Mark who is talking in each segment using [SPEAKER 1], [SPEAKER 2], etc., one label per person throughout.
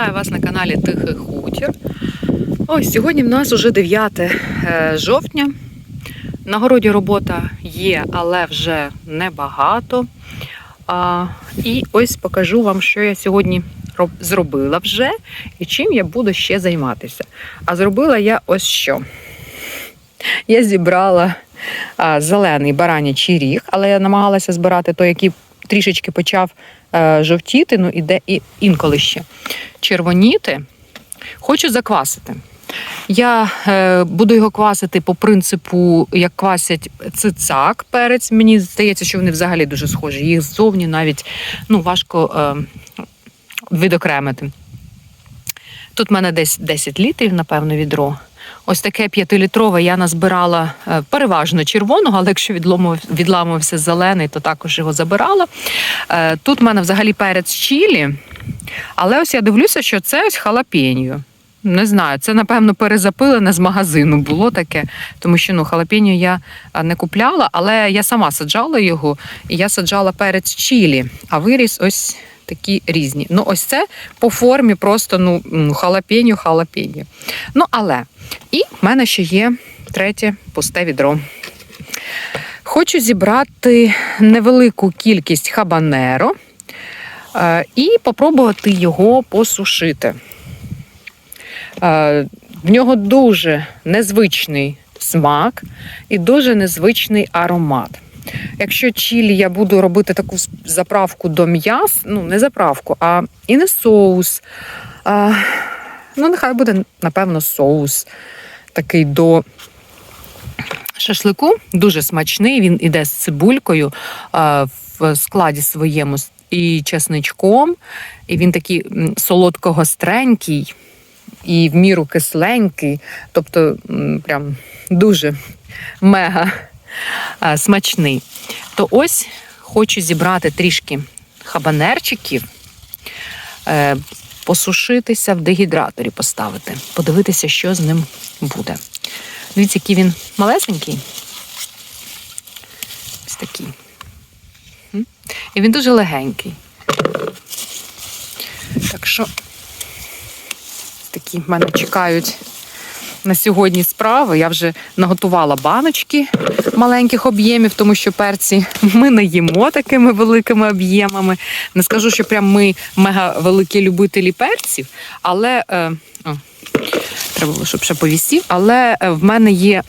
[SPEAKER 1] Вітаю вас на каналі Тихий Хутір. Ось сьогодні в нас уже 9 е, жовтня. На городі робота є, але вже небагато. А, і ось покажу вам, що я сьогодні роб- зробила вже і чим я буду ще займатися. А зробила я ось що. Я зібрала а, зелений баранячий ріг, але я намагалася збирати той, який трішечки почав е, жовтіти, ну і де і інколи ще червоніти. Хочу заквасити. Я е, буду його квасити по принципу, як квасять цицак перець. Мені здається, що вони взагалі дуже схожі. Їх ззовні навіть ну, важко е, відокремити. Тут в мене десь 10 літрів, напевно, відро. Ось таке п'ятилітрове я назбирала е, переважно червоного, але якщо відламувався зелений, то також його забирала. Е, Тут в мене взагалі перець чілі, але ось я дивлюся, що це ось халапеньо. Не знаю, це напевно перезапилене з магазину було таке, тому що ну халапеньо я не купляла, але я сама саджала його, і я саджала перець чілі, а виріс ось такі різні. Ну, ось це по формі просто ну халапеньо, халапеньо. Ну, але і в мене ще є третє пусте відро. Хочу зібрати невелику кількість хабанеро е, і попробувати його посушити. Е, В нього дуже незвичний смак і дуже незвичний аромат. Якщо чілі я буду робити таку заправку до м'яс, ну не заправку, а і не соус. А, ну, нехай буде, напевно, соус такий до шашлику. Дуже смачний. Він іде з цибулькою а, в складі своєму і чесничком. І він такий солодко-гостренький і в міру кисленький. Тобто, прям дуже мега смачний. То ось хочу зібрати трішки хабанерчиків, е, посушитися в дегідраторі поставити, подивитися, що з ним буде. Дивіться, який він малесенький. Ось такий. І він дуже легенький. Так що такі мене чекають на сьогодні справи. Я вже наготувала баночки маленьких об'ємів, тому що перці ми не їмо такими великими об'ємами. Не скажу, що прям ми мега великі любителі перців, але. Е, о, Треба було, щоб ще повісів. Але е, в мене є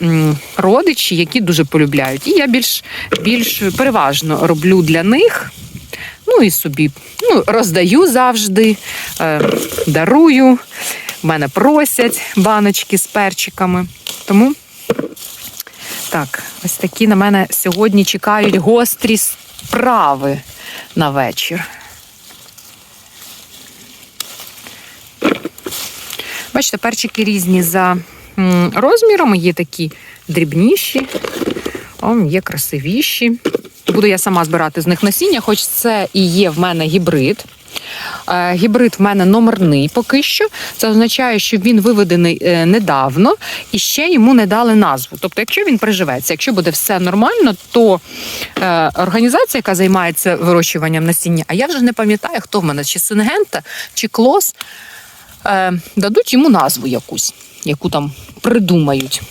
[SPEAKER 1] родичі, які дуже полюбляють. І я більш, більш переважно роблю для них. Ну і собі ну, роздаю завжди, е, дарую. В мене просять баночки з перчиками. Тому так, ось такі на мене сьогодні чекають гострі справи на вечір. Бачите, перчики різні за м, розмірами, є такі дрібніші, о, є красивіші. Буду я сама збирати з них насіння, хоч це і є в мене гібрид. Е, Гібрид в мене номерний поки що. Це означає, що він виведений е, недавно і ще йому не дали назву. Тобто, якщо він приживеться, якщо буде все нормально, то е, організація, яка займається вирощуванням насіння, а я вже не пам'ятаю, хто в мене, чи Сингента, чи Клос, дадуть йому назву якусь, яку там придумають.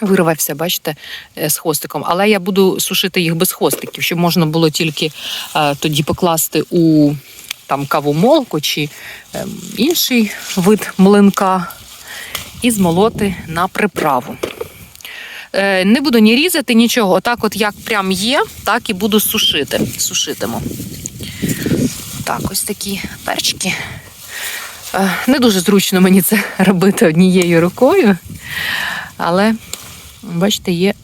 [SPEAKER 1] Вирвався, бачите, е, з хвостиком. Але я буду сушити їх без хвостиків, щоб можна було тільки е, тоді покласти у там кавомолку чи е, інший вид млинка і змолоти на приправу. Е, не буду ні різати, нічого. Отак, от як прям є, так і буду сушити. Сушитиму. Так, ось такі перчики. Е, не дуже зручно мені це робити однією рукою, але бачите, є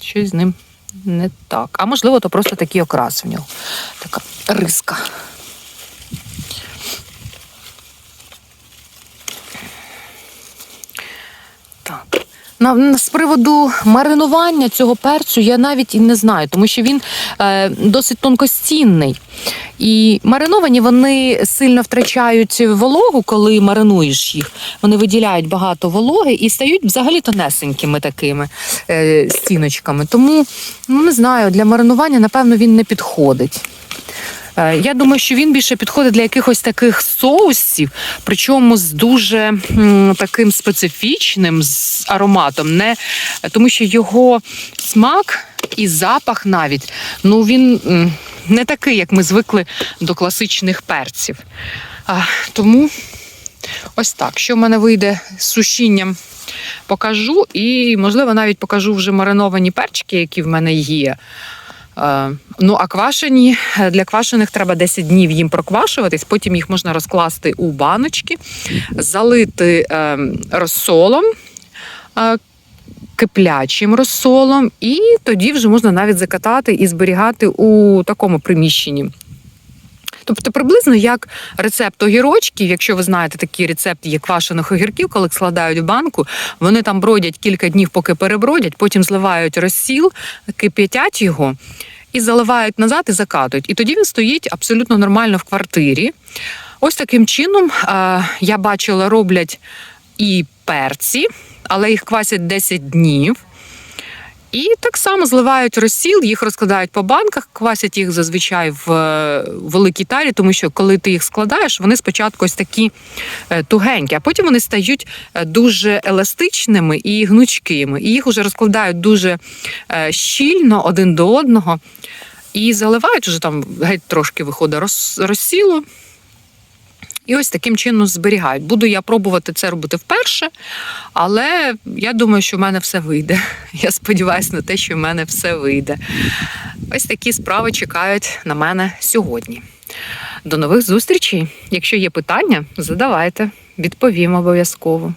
[SPEAKER 1] щось з ним не так. А можливо, то просто такий окрас в нього. Така риска. На, з приводу маринування цього перцю я навіть і не знаю, тому що він е, досить тонкостінний. І мариновані вони сильно втрачають вологу, коли маринуєш їх. Вони виділяють багато вологи і стають взагалі тонесенькими такими е, стіночками. Тому ну, не знаю, для маринування, напевно, він не підходить. Е, Я думаю, що він більше підходить для якихось таких соусів, причому з дуже таким специфічним з ароматом, не тому що його смак і запах навіть, ну він не такий, як ми звикли до класичних перців. Тому ось так. Що в мене вийде з сушінням, покажу, і, можливо, навіть покажу вже мариновані перчики, які в мене є. Е, Ну, а квашені е, для квашених треба 10 днів їм проквашуватись, потім їх можна розкласти у баночки, залити е, розсолом. Киплячим розсолом, і тоді вже можна навіть закатати і зберігати у такому приміщенні. Тобто приблизно як рецепт огірочків, якщо ви знаєте такий рецепт є квашених огірків, коли складають в банку, вони там бродять кілька днів, поки перебродять, потім зливають розсіл, кип'ятять його і заливають назад і закатують. І тоді він стоїть абсолютно нормально в квартирі. Ось таким чином е, я бачила, роблять і перці, але їх квасять 10 днів. І так само зливають розсіл, їх розкладають по банках, квасять їх зазвичай в е, великій тарі, тому що коли ти їх складаєш, вони спочатку ось такі е, тугенькі, а потім вони стають е, дуже еластичними і гнучкими. І їх вже розкладають дуже щільно один до одного. І заливають уже там геть трошки виходить роз- розсілу. І ось таким чином зберігають. Буду я пробувати це робити вперше, але я думаю, що в мене все вийде. Я сподіваюся на те, що в мене все вийде. Ось такі справи чекають на мене сьогодні. До нових зустрічей. Якщо є питання, задавайте, відповім обов'язково.